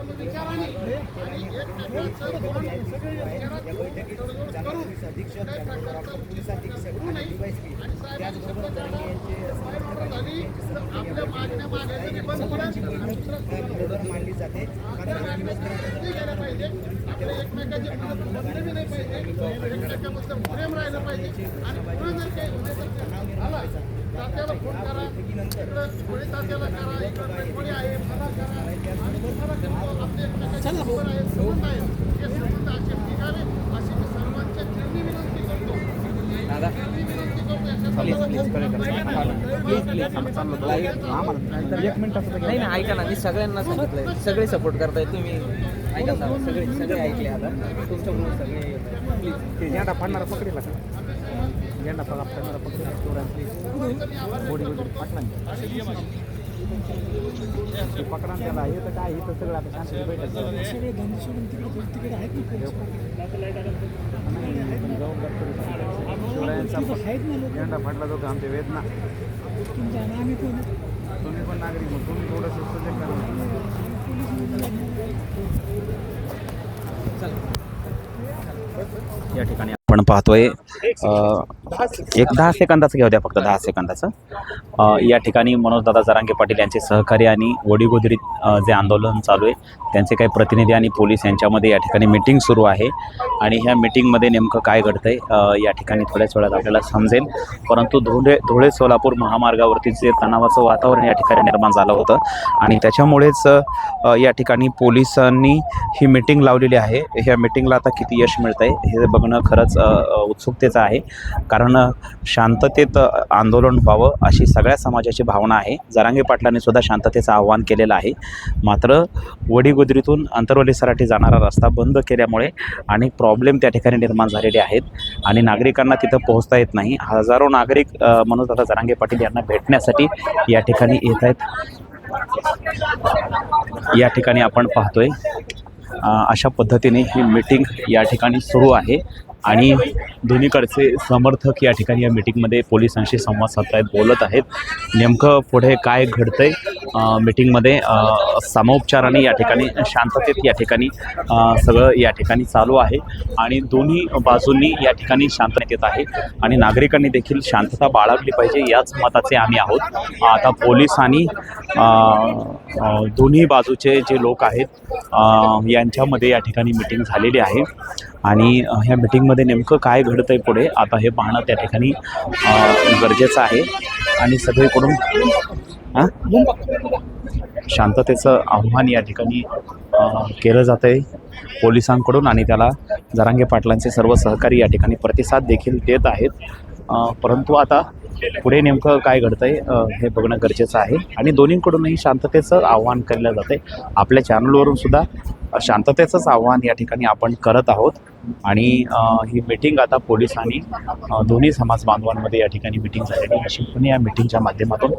मानली मांडली जाते नाही आपल्या एकमेकाचे विरोध नाही पाहिजे प्रेम राहिलं पाहिजे आणि जर काही झाला तात्याला फोन करा. इकडं कोणी तात्याला करा. इकडं कोणी आहे. मला करा. आणि तुम्हाला करतो आपले एकमेकाचे नंबर आहेत संबंध आहेत हे संबंध असे टिकावे अशी मी सर्वांच्या चरणी विनंती करतो. नाही. ना ऐका ना मी सगळ्यांना सांगितलंय. सगळे सपोर्ट करताय तुम्ही. ऐका ना सगळे सगळे ऐकले आता. तुमच्याकडून सगळे प्लीज ते झेंडा फाडणारा पकडीला का? झेंडा पगा बॉडी वगैरे फाटला ते पकडा ना त्याला. हे तर काय हे तर सगळं आता शांती बैठक झेंडा फाडला जातो आमचे वेदना. तुम्ही पण नागरिक मग तुम्ही थोडंसं सजग करा. या ठिकाणी आपण पाहतोय एक दहा सेकंदाचं घेऊ द्या फक्त दहा सेकंदाचं. या ठिकाणी मनोजदादा जरांगे पाटील यांचे सहकारी आणि वडीगोदरीत जे आंदोलन चालू आहे त्यांचे काही प्रतिनिधी आणि पोलीस यांच्यामध्ये या ठिकाणी मिटिंग सुरू आहे. आणि ह्या मिटिंगमध्ये नेमकं काय घडतंय या ठिकाणी थोड्याच वेळात आपल्याला समजेल. परंतु धुळे धुळे सोलापूर महामार्गावरती जे तणावाचं वातावरण या ठिकाणी निर्माण झालं होतं. आणि त्याच्यामुळेच या ठिकाणी पोलिसांनी ही मिटिंग लावलेली आहे. ह्या मिटिंगला आता किती यश मिळतं आहे हे बघणं खरंच उत्सुकतेचं आहे. कारण शांततेत आंदोलन व्हावं अशी सगळ्या समाजाची भावना आहे. जरांगे पाटलांनी सुद्धा शांततेचं आव्हान केलेलं आहे. मात्र वडीगुदरीतून अंतरवलेसाठी जाणारा रस्ता बंद केल्यामुळे अनेक प्रॉब्लेम त्या ठिकाणी निर्माण झालेले आहेत आणि नागरिकांना तिथं पोहोचता येत नाही. हजारो नागरिक अ, मनोजदादा जरांगे पाटील यांना भेटण्यासाठी या ठिकाणी येत आहेत. या ठिकाणी आपण पाहतोय अशा पद्धतीने ही मीटिंग या ठिकाणी सुरू आहे. आणि दोन्हीकडचे समर्थक या ठिकाणी या मिटिंगमध्ये पोलिसांशी संवाद साधत आहेत बोलत आहेत. नेमकं पुढे काय घडतंय आहे मिटिंगमध्ये समोपचाराने सामोपचाराने या ठिकाणी शांततेत या ठिकाणी सगळं या ठिकाणी चालू आहे. आणि दोन्ही बाजूंनी या ठिकाणी शांततेत येत आहे. आणि नागरिकांनी देखील शांतता बाळगली पाहिजे याच मताचे आम्ही आहोत. आता पोलीस आणि दोन्ही बाजूचे जे लोक आहेत यांच्यामध्ये या ठिकाणी मिटिंग झालेली आहे. आणि ह्या मिटिंगमध्ये नेमकं काय घडतं आहे पुढे आता हे पाहणं त्या ठिकाणी गरजेचं आहे. आणि सगळीकडून शांततेचं आव्हान या ठिकाणी केलं जातं आहे पोलिसांकडून आणि त्याला जरांगे पाटलांचे सर्व सहकारी या ठिकाणी प्रतिसाद देखील देत आहेत. परंतु आता पुढे नेमकं काय घडतं आहे हे बघणं गरजेचं आहे. आणि दोन्हीकडूनही शांततेचं आव्हान केलं जातं आहे आपल्या चॅनलवरून सुद्धा शांततेचंच आव्हान या ठिकाणी आपण करत आहोत. आणि ही मिटिंग आता पोलीस आणि दोन्ही समाज बांधवांमध्ये या ठिकाणी मिटिंग झालेली अशी निश्चितपणे या मिटिंगच्या माध्यमातून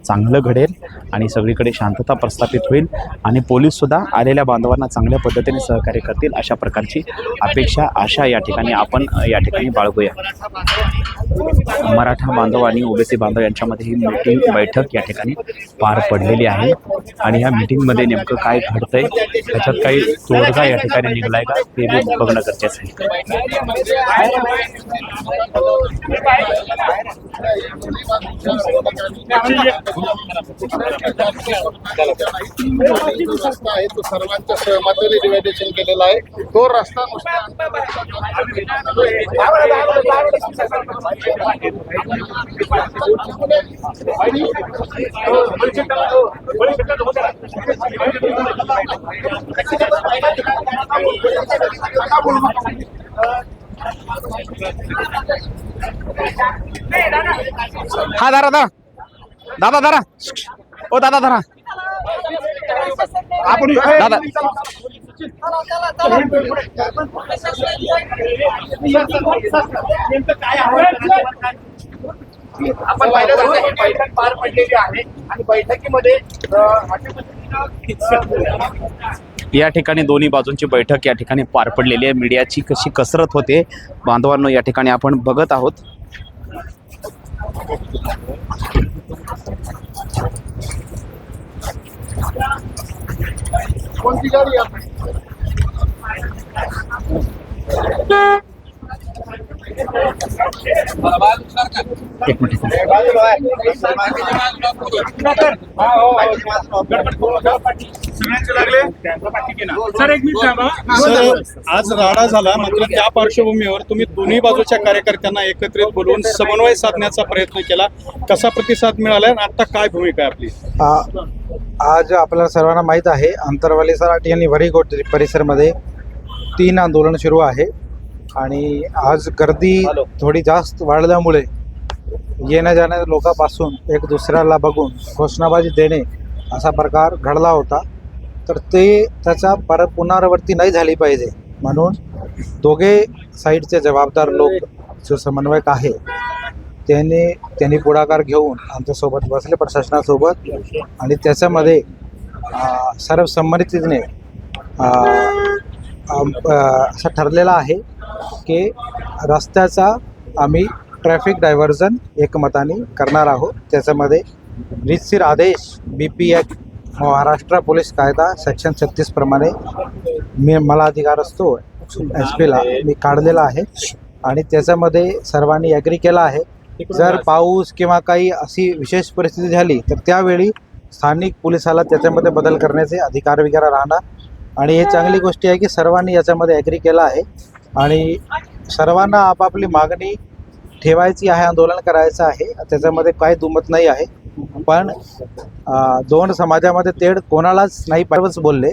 चांगलं घडेल आणि सगळीकडे शांतता प्रस्थापित होईल आणि पोलीससुद्धा आलेल्या बांधवांना चांगल्या पद्धतीने सहकार्य करतील अशा प्रकारची अपेक्षा आशा या ठिकाणी आपण या ठिकाणी बाळगूया. मराठा बांधव आणि ओबीसी बांधव यांच्यामध्ये ही मीटिंग बैठक या ठिकाणी पार पडलेली आहे आणि ह्या मीटिंगमध्ये नेमकं काय घडतंय त्याच्यात काही तोडगा या ठिकाणी निघलाय का ते बघणं गरजेचं आहे. तो सर्वांच्या सहमताने डिवायडेशन केलेला आहे तो रस्ता नुसता हा दादा दादा दादा दादा ओ दादा दादा आपण दादा. आपण ही बैठक पार पडलेली आहे. आणि बैठकीमध्ये या ठिकाणी दोन्ही बाजूंची बैठक या ठिकाणी पार पडलेली आहे. मीडियाची कशी कसरत होते बांधवांनो या ठिकाणी आपण बघत आहोत. एक मिनिट. आज राडा झाला मात्र त्या पार्श्वभूमीवर तुम्ही दोन्ही बाजूच्या कार्यकर्त्यांना एकत्रित बोलवून समन्वय साधण्याचा प्रयत्न केला. कसा प्रतिसाद मिळाला आणि आता काय भूमिका आहे आपली? आज आपल्याला सर्वांना माहीत आहे आंतरवाली सराटी आणि वरीकोट परिसरमध्ये तीन आंदोलन सुरू आहे. आणि आज गर्दी थोडी जास्त वाढल्यामुळे येण्या जाणाऱ्या लोकांपासून एक दुसऱ्याला बघून घोषणाबाजी देणे असा प्रकार घडला होता. तर ते त्याचा पर पुनरावृत्ती नाही झाली पाहिजे. म्हणून दोघे साईडचे जबाबदार लोक जो समन्वयक आहे त्यांनी त्यांनी पुढाकार घेऊन आमच्यासोबत बसले प्रशासनासोबत आणि त्याच्यामध्ये सर्वसंमतीने आम- असं ठरलेलं आहे की रस्त्याचा आम्ही ट्रॅफिक डायव्हर्जन एकमताने करणार आहोत. त्याच्यामध्ये रितसीर आदेश B P F Maharashtra police कायदा सेक्शन छत्तीसप्रमाणे मी मला अधिकार असतो एस पीला मी काढलेला आहे. आणि त्याच्यामध्ये सर्वांनी ॲग्री केला आहे. जर पाऊस किंवा काही अशी विशेष परिस्थिती झाली तर त्यावेळी स्थानिक पोलिसाला त्याच्यामध्ये बदल करण्याचे अधिकार वगैरे राहणार. आणि हे चांगली गोष्टी आहे की सर्वांनी याच्यामध्ये ॲग्री केला आहे. आणि सर्वांना आपापली मागणी ठेवायची आहे आंदोलन करायचं आहे त्याच्यामध्ये काही दुमत नाही आहे. पण दोन समाजामध्ये तेढ कोणालाच नाही पाहिजे बोलले.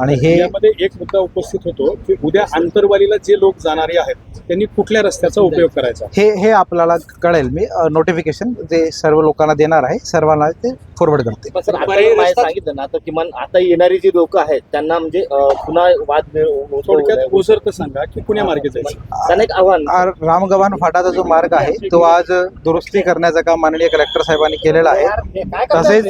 आणि हे यामध्ये एक मुद्दा उपस्थित होतो की उद्या आंतरवालीला जे लोक जाणारे आहेत त्यांनी कुठल्या रस्त्याचा उपयोग करायचा? हे हे आपल्याला कळेल. मी नोटिफिकेशन जे सर्व लोकांना देणार आहे सर्वांना ते फॉरवर्ड करते. आता सांगितलं ना तर किमान आता येणारी जी लोक आहेत त्यांना म्हणजे पुन्हा वाद थोडक्यात तर सांगा की कुण्या मार्गे जायचं? एक आव्हान. रामगव्हाण फाटाचा जो मार्ग आहे तो आज दुरुस्ती करण्याचं काम माननीय कलेक्टर साहेबांनी केलेलं आहे. तसेच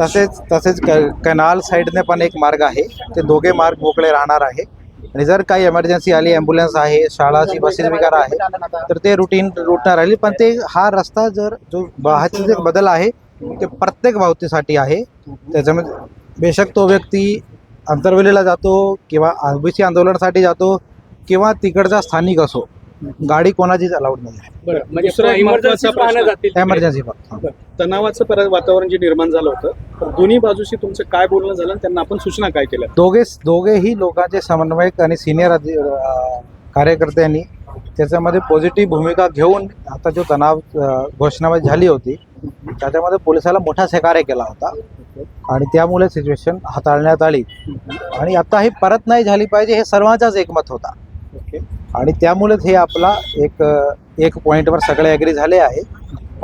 तसेच तसेच क- कनाल साईडने पण एक मार्ग आहे. ते दोघे मार्ग मोकळे राहणार आहे. आणि जर काही एमर्जन्सी आली ॲम्ब्युलन्स आहे शाळाची बसेस वगैरे आहे तर ते रुटीन रूटनं राहील. पण ते हा रस्ता जर जो वाहतूक जे बदल आहे ते प्रत्येक वाहतुकीसाठी आहे. त्याच्यामध्ये बेशक तो व्यक्ती अंतर्वेलीला जातो किंवा ओबीसी आंदोलनासाठी जातो किंवा तिकडचा स्थानिक असो. गाडी कोणाचीच अलाउड नाही आहे. बरं दुसरा एक महत्त्वाचा प्रश्न एमर्जन्सी बरं. तणावाचं पर- वातावरण जे निर्माण झालं होतं तर दोन्ही बाजूशी तुमचं काय बोलणं झालं आणि त्यांना आपण सूचना काय केल्या? दोघे दोघेही लोकांचे समन्वयक आणि सिनियर कार्यकर्त्यांनी त्याच्यामध्ये पॉझिटिव्ह भूमिका घेऊन आता जो तणाव अ, घोषणाबाजी झाली होती त्याच्यामध्ये पोलिसाला मोठा सहकार्य केला होता. आणि त्यामुळे सिच्युएशन हाताळण्यात आली. आणि आता ही परत नाही झाली पाहिजे हे सर्वांचाच एकमत होता. आणि त्यामुळेच हे आपला एक एक पॉईंटवर सगळे ॲग्री झाले आहे.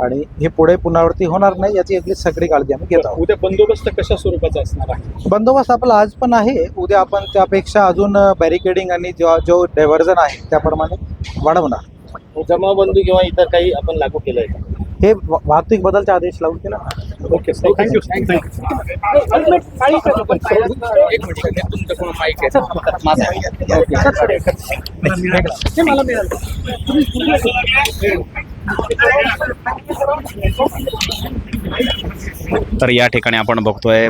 आणि हे पुढे पुनरावृत्ती होणार नाही याची याची सगळी काळजी आम्ही घेत आहोत. उद्या बंदोबस्त कशा स्वरूपाचा असणार आहे? बंदोबस्त आपला आज पण आहे. उद्या आपण त्यापेक्षा अजून बॅरिकेडिंग आणि जो जो डायव्हर्जन आहे त्याप्रमाणे वाढवणार. जमावबंदी किंवा इतर काही आपण लागू केलंय का? हे वाहतूक बदलचे आदेश लावून केला. ओके थँक्यू तर या ठिकाणी आपण बघतोय